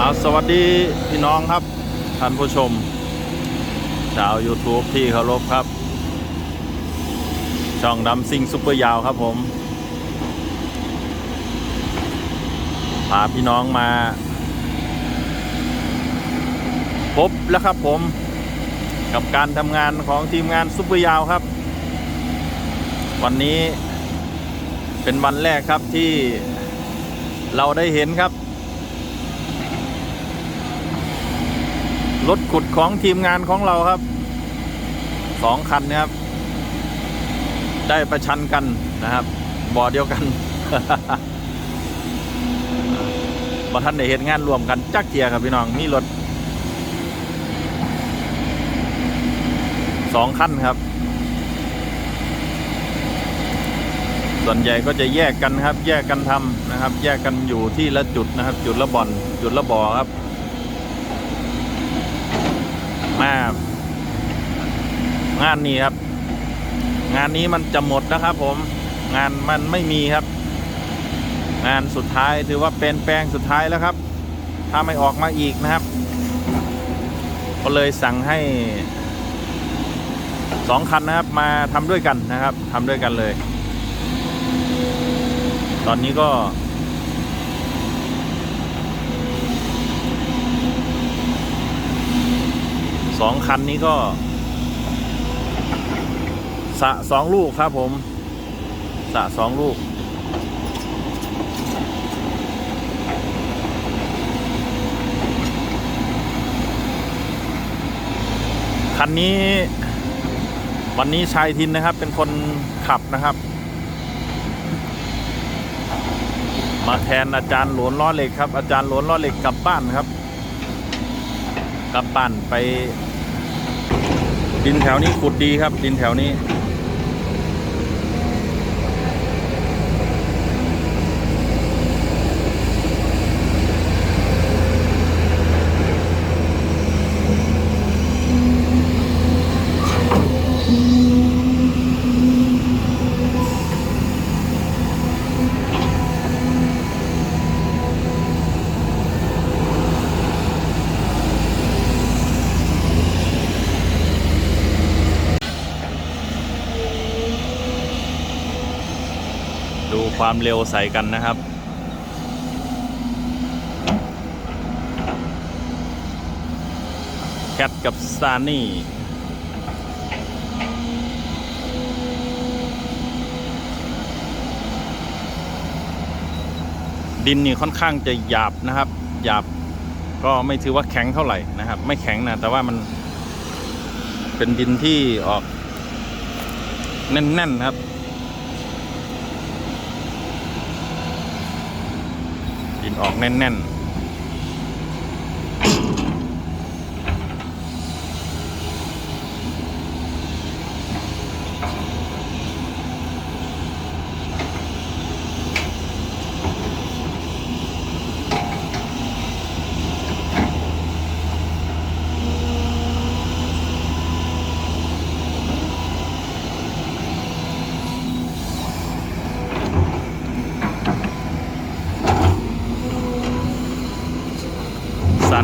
อาสวัสดีพี่น้องครับ ท่านผู้ชม ชาว YouTube ที่เคารพครับ ช่องดำซิงซุปเปอร์ยาวครับผม พาพี่น้องมา พบแล้วครับผมกับการทำงานของทีมงานซุปเปอร์ยาวครับ วันนี้เป็นวันแรกครับที่เราได้เห็นครับ รถขุดของทีมงานของเราครับสองคันเนะครับ ได้ประชันกันนะครับ บ่อเดียวกันบ่ท่านได้เห็นงานรวมกันจักเทียครับพี่น้องมีรถสองคันครับ ส่วนใหญ่ก็จะแยกกันครับ แยกกันทำนะครับ แยกกันอยู่ที่ละจุดนะครับ จุดละบ่อน จุดละบ่อครับ มางานนี้ครับ งานนี้มันจะหมดนะครับ ผม งานมันไม่มีครับ งานสุดท้ายถือว่าเป็นแปลงสุดท้ายแล้วครับ ถ้าไม่ออกมาอีกนะครับ ก็เลยสั่งให้สองคันนะครับ มาทำด้วยกันนะครับทำด้วยกันเลย ตอนนี้ก็ สองคันนี้ก็ สะสองลูกครับผม สะสองลูก คันนี้วันนี้ชายทินนะครับเป็นคนขับนะครับ มาแทนอาจารย์หลวนล้อเหล็กครับ อาจารย์หลวนล้อเหล็กกลับบ้านครับ กลับบ้านไป ดินแถวนี้ขุดดีครับ ดินแถวนี้ ความเร็วใส่กันนะครับ แคทกับซานี่ดินนี่ค่อนข้างจะหยาบนะครับ หยาบก็ไม่ถือว่าแข็งเท่าไหร่นะครับ ไม่แข็งนะ แต่ว่ามันเป็นดินที่ออกแน่นๆครับ กินออกแน่นๆ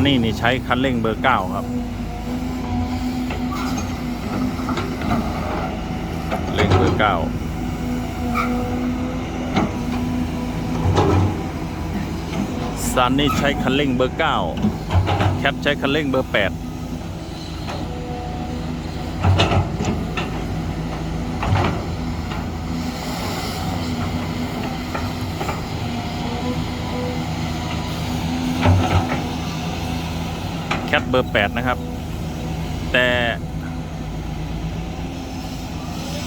นี่นี่ใช้คันเร่งเบอร์เก้าครับ เร่งเบอร์เก้าซานี่ใช้คันเร่งเบอร์เก้าแคปใช้คันเร่งเบอร์แปด คทเบอร์แปดนะครับ แต่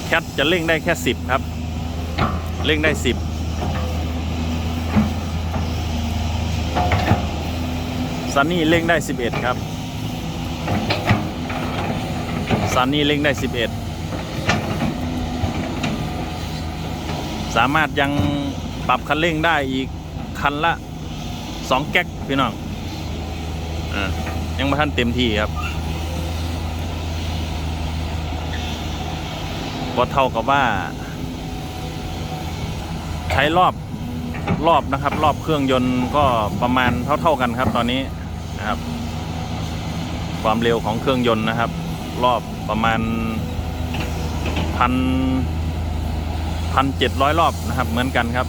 แคทจะเร่งได้แค่สิบครับ เร่งได้สิบซันนี่เร่งได้สิบเอ็ดครับ ซันนี่เร่งได้สิบเอ็ดสามารถยังปรับคันเร่งได้อีกคันละสองแก๊กพี่น้องอ่า ยังไม่ทันเต็มที่ครับก็เท่ากับว่า ใช้รอบรอบนะครับ รอบเครื่องยนต์ก็ประมาณเท่าๆกันครับ ตอนนี้นะครับ ความเร็วของเครื่องยนต์นะครับ รอบประมาณพันพันเจ็ดร้อยรอบนะครับ เหมือนกันครับ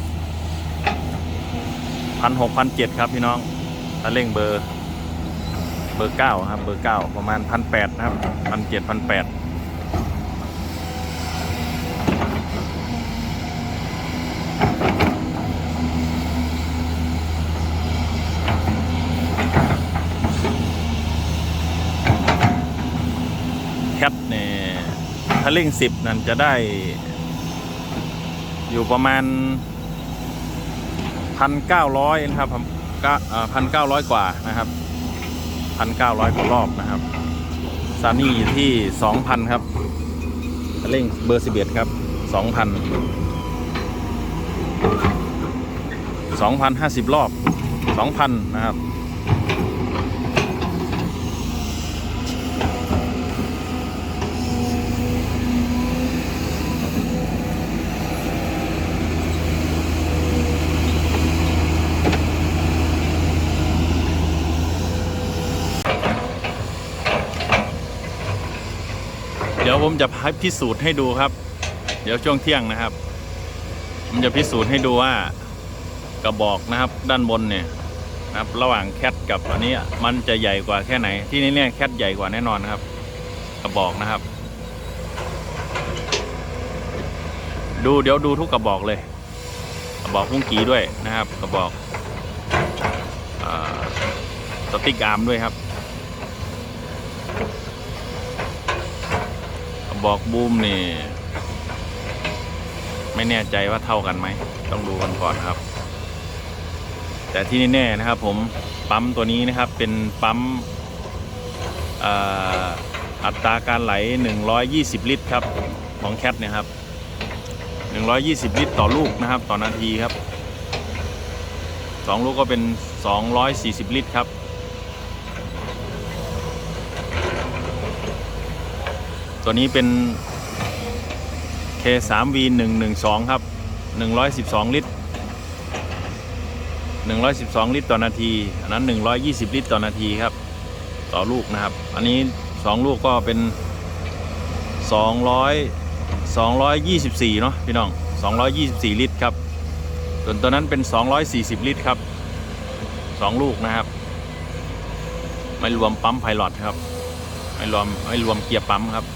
พันหกพันเจ็ดครับพี่น้องถ้าเร่งเบอร์ เบอร์เก้าครับเบอร์เก้าประมาณพันแปดนะครับพันเจ็ดพันแปดแคทเนี่ยถ้าเร่งสิบนั่นจะได้ อยู่ประมาณพันเก้าร้อยนะครับพันเก้าร้อยกว่านะครับ 1,900กว่ารอบนะครับซานี่อยู่ที่ 2,000 ครับเร่งเบอร์สิบเอ็ดครับ 2,000 2,050 รอบ 2,000 นะครับ ยวผมจะให้พิสูจน์ให้ดูครับ เดี๋ยวช่วงเที่ยงนะครับ ผมจะพิสูจน์ให้ดูว่ากระบอกนะครับ ด้านบนเนี่ยนะครับ ระหว่างแคทกับอันนี้มันจะใหญ่กว่าแค่ไหน ที่นี่เนี่ยแคทใหญ่กว่าแน่นอนนะครับ กระบอกนะครับ ดูเดี๋ยวดูทุกกระบอกเลย กระบอกพุ่งกีด้วยนะครับ กระบอกอสติ๊กอาร์มด้วยครับ บอกบูมนี่ ไม่แน่ใจว่าเท่ากันไหม ต้องดูกันก่อนครับ แต่ที่แน่ๆนะครับ ผมปั๊มตัวนี้นะครับ เป็นปั๊มอัตราการไหล 120 ลิตรครับ ของแคทเนี่ยครับ 120 ลิตรต่อลูกนะครับ ต่อนาทีครับ 2 ลูกก็เป็น 240 ลิตรครับ ตัวนี้เป็น K3V 112 ครับ 112 ลิตร 112 ลิตรต่อนาที อันนั้น 120 ลิตรต่อนาทีครับ ต่อลูกนะครับ อันนี้ 2 ลูกก็เป็น 200 224 เนาะพี่น้อง 224 ลิตรครับ ส่วนตัวนั้นเป็น 240 ลิตรครับ 2 ลูกนะครับไม่รวมปั๊มไพลอตครับ ไม่รวมไม่รวมเกียร์ปั๊มครับ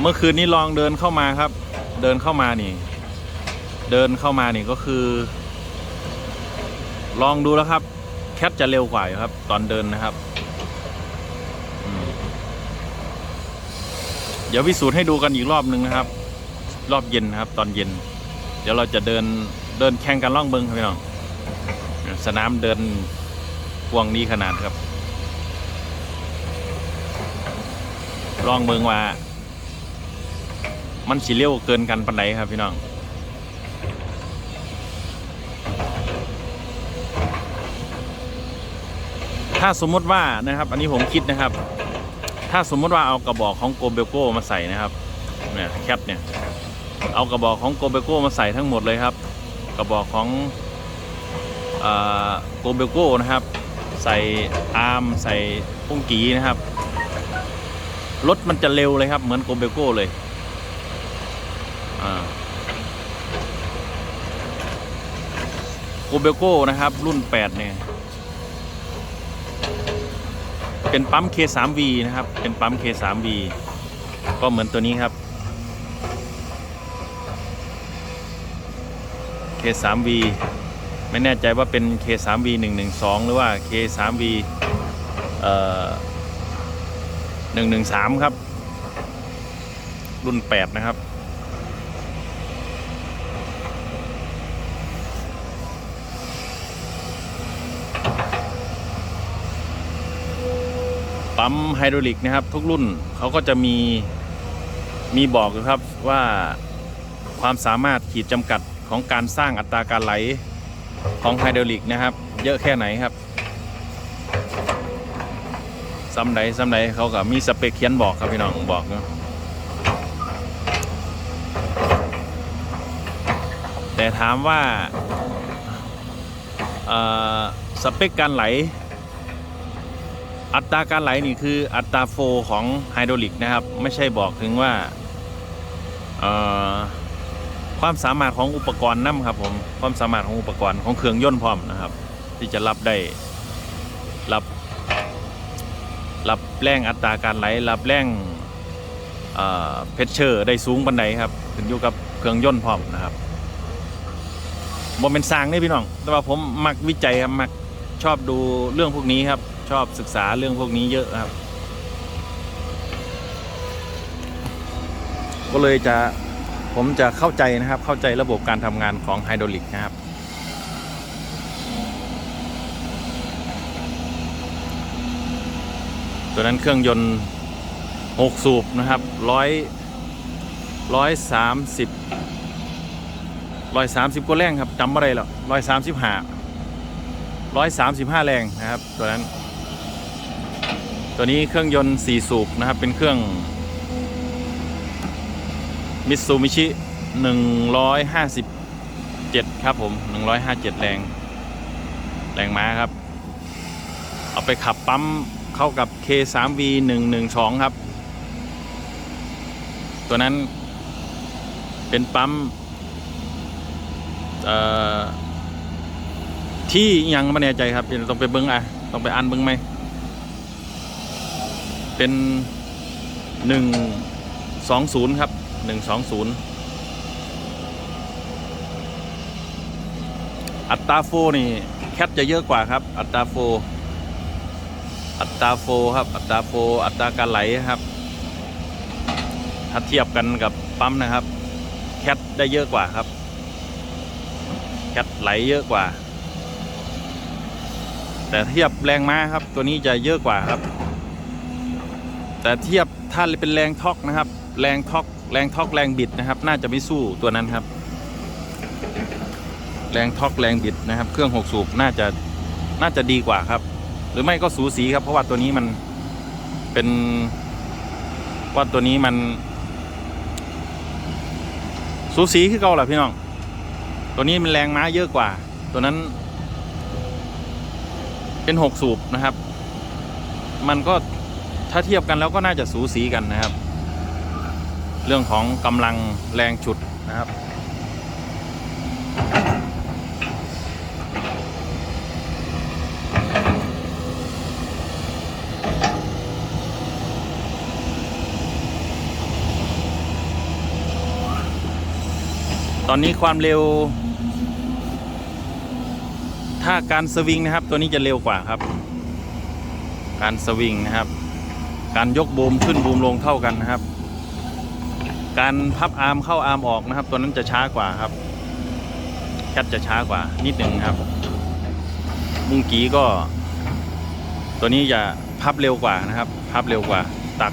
เมื่อคืนนี้ลองเดินเข้ามาครับ เดินเข้ามานี่ เดินเข้ามานี่ก็คือ ลองดูแล้วครับ แคทจะเร็วกว่าครับ ตอนเดินนะครับเดี๋ยวพิสูจน์ให้ดูกันอีกรอบหนึ่งนะครับ รอบเย็นนะครับ ตอนเย็น เดี๋ยวเราจะเดินเดินแข่งกันล่องเบิงครับพี่น้องสนามเดินกวงนี้ขนาดครับ ลองเบิงว่า มันสิเร็วเกินกันปันไดครับพี่น้องถ้าสมมติว่านะครับ อันนี้ผมคิดนะครับ ถ้าสมมติว่าเอากระบอกของโกเบโก้มาใส่นะครับเนี่ยแคปเนี่ยเอากระบอกของโกเบโก้มาใส่ทั้งหมดเลยครับ กระบอกของโกเบโก้นะครับ ใส่อาร์มใส่ปุ้งกีนะครับ รถมันจะเร็วเลยครับ เหมือนโกเบลโก้เลยโกเบลโก้นะครับ รุ่น 8 เนี่ย เป็นปั๊ม K3V นะครับ เป็นปั๊ม K3V ก็เหมือนตัวนี้ครับ K3V ไม่แน่ใจว่าเป็น K3V 112 หรือว่า K3V เอ่อ 113ครับ รุ่น8นะครับ ปั๊มไฮดรอลิกนะครับ ทุกรุ่นเขาก็จะมีมีบอกอยู่ครับว่าความสามารถขีดจำกัดของการสร้างอัตราการไหลของไฮดรอลิกนะครับ เยอะแค่ไหนครับ ซ้ำไดซ้ำใดเขาก็มีสเปคเขียนบอกครับพี่น้องบอกนะแต่ถามว่าสเปคการไหล อัตราการไหลนี่คืออัตราโฟของไฮดรอลิกนะครับ ไม่ใช่บอกถึงว่าความสามารถของอุปกรณ์นั่ครับผมความสามารถของอุปกรณ์ของเครื่องยนต์พร้อมนะครับ ที่จะรับได้ รับแรงอัตราการไหลรับแรงเพชเชอร์ได้สูงบันไดครับขึ้นอยู่กับเครื่องยนต์พร้อมนะครับบ่เป็นสร้างนี่พี่น้อง แต่ว่าผมมักวิจัยครับมักชอบดูเรื่องพวกนี้ครับ ชอบศึกษาเรื่องพวกนี้เยอะครับ ก็เลยจะผมจะเข้าใจนะครับเข้าใจระบบการทำงานของไฮดรอลิกนะครับ ตัวนั้นเครื่องยนต์ 6 สูบนะครับร้อยร้อยสามสิบร้อยสามสิบก็แรงครับจำอะไรหรอร้อยสามสิบห้าร้อยสามสิบห้าแรงนะครับ ตัวนั้น ตัวนี้เครื่องยนต์4สูบนะครับ เป็นเครื่องมิตซูมิชิ157ครับผม157แรง แรงม้าครับ เอาไปขับปั๊ม เข้ากับ K3V 112 ครับ ตัวนั้นเป็นปั๊มที่ยังไม่แน่ใจครับเดี๋ยวต้องไปเบิ้งอะต้องไปอ่านเบิ้งไหม เป็นหนึ่งสองศูนย์ครับหนึ่งสองศูนย์อัตราโฟนี่ แคทจะเยอะกว่าครับ อัตราโฟ อัตราโฟครับ อัตราโฟ อัตราการไหลครับ ถ้าเทียบกันกับปั๊มนะครับ แคทได้เยอะกว่าครับ แคทไหลเยอะกว่า แต่เทียบแรงม้าครับ ตัวนี้จะเยอะกว่าครับ แต่เทียบถ้าเป็นแรงท็อกนะครับ แรงท็อกแรงท็อกแรงบิดนะครับ น่าจะไม่สู้ตัวนั้นครับ แรงท็อกแรงบิดนะครับ เครื่องหกสูบน่าจะน่าจะดีกว่าครับ หรือไม่ก็สูสีครับเพราะว่าตัวนี้มันเป็นว่าตัวนี้มัน สูสีคือเก่าแหละพี่น้อง ตัวนี้มันแรงม้าเยอะกว่า ตัวนั้น เป็นหกสูบนะครับ มันก็ถ้าเทียบกันแล้วก็น่าจะสูสีกันนะครับ เรื่องของกำลังแรงฉุดนะครับ อนนี้ความเร็ว ถ้าการสวิงนะครับ ตัวนี้จะเร็วกว่าครับ การสวิงนะครับ การยกบูมขึ้นบูมลงเท่ากันนะครับ การพับอาร์มเข้าอาร์มออกนะครับ ตัวนั้นจะช้ากว่าครับแคทจะช้ากว่านิดหนึ่งครับมุงกีก็ ตัวนี้จะพับเร็วกว่านะครับ พับเร็วกว่า ตัก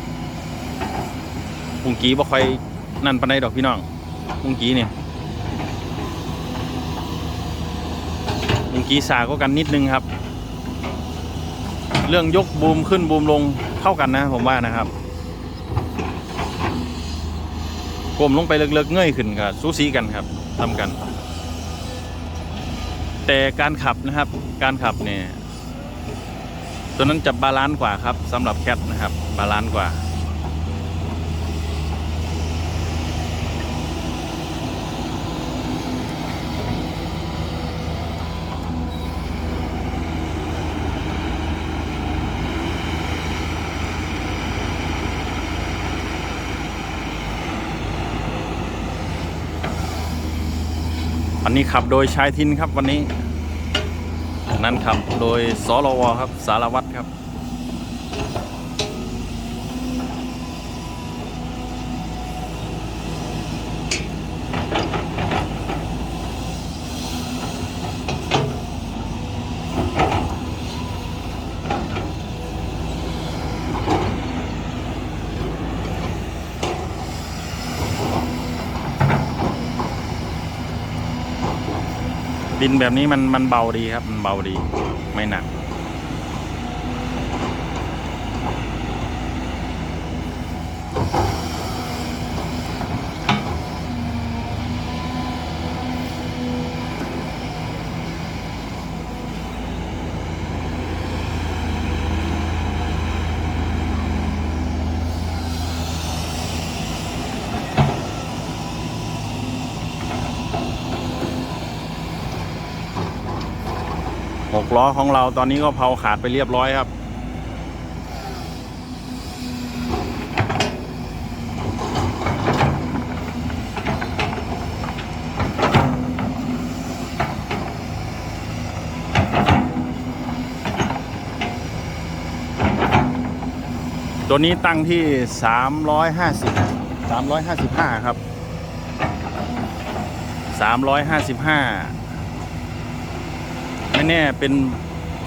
มุงกีบ่ค่อยนั่นปานใดดอกพี่น้องมุงกีเนี่ย มุง กีสาก็กันนิดนึงครับ เรื่องยกบูมขึ้นบูมลงเท่ากันนะผมว่านะครับกลมลงไปเลิกๆเงยขึ้นกับสูสีกันครับทำกัน แต่การขับนะครับ การขับเนี่ยตัวนั้นจะบาลานซ์กว่าครับสำหรับแคทนะครับบาลานซ์กว่า อันนี้ขับโดยชายทินครับวันนี้นั้นขับโดยสรวครับ สารวัตรครับ ดินแบบนี้มันมันเบาดีครับ มันเบาดี ไม่หนัก ล้อของเราตอนนี้ก็เผาขาดไปเรียบร้อยครับ ตัวนี้ตั้งที่ 350 355 ครับ 355 ไม่แน่เป็น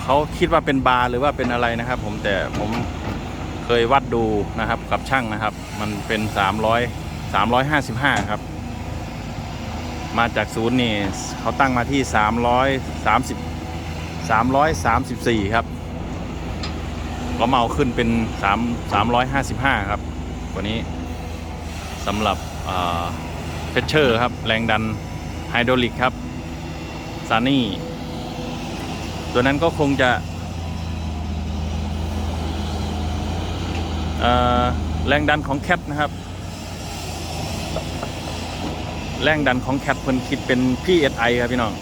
เขาคิดว่าเป็นบาร์หรือว่าเป็นอะไรนะครับ ผมแต่ผมเคยวัดดูนะครับกับช่างนะครับ มันเป็น 300 355 ครับ มาจากศูนย์นี่เขาตั้งมาที่ 330 334 ครับก็มาเอาขึ้นเป็น 3 355 ครับตัวนี้สำหรับเพชเชอร์ครับ แรงดันไฮดรอลิกครับซานี่ ตัวนั้นก็คงจะแรงดันของแคทนะครับ แรงดันของแคทเพิ่นคิดเป็น PSI ครับพี่น้อง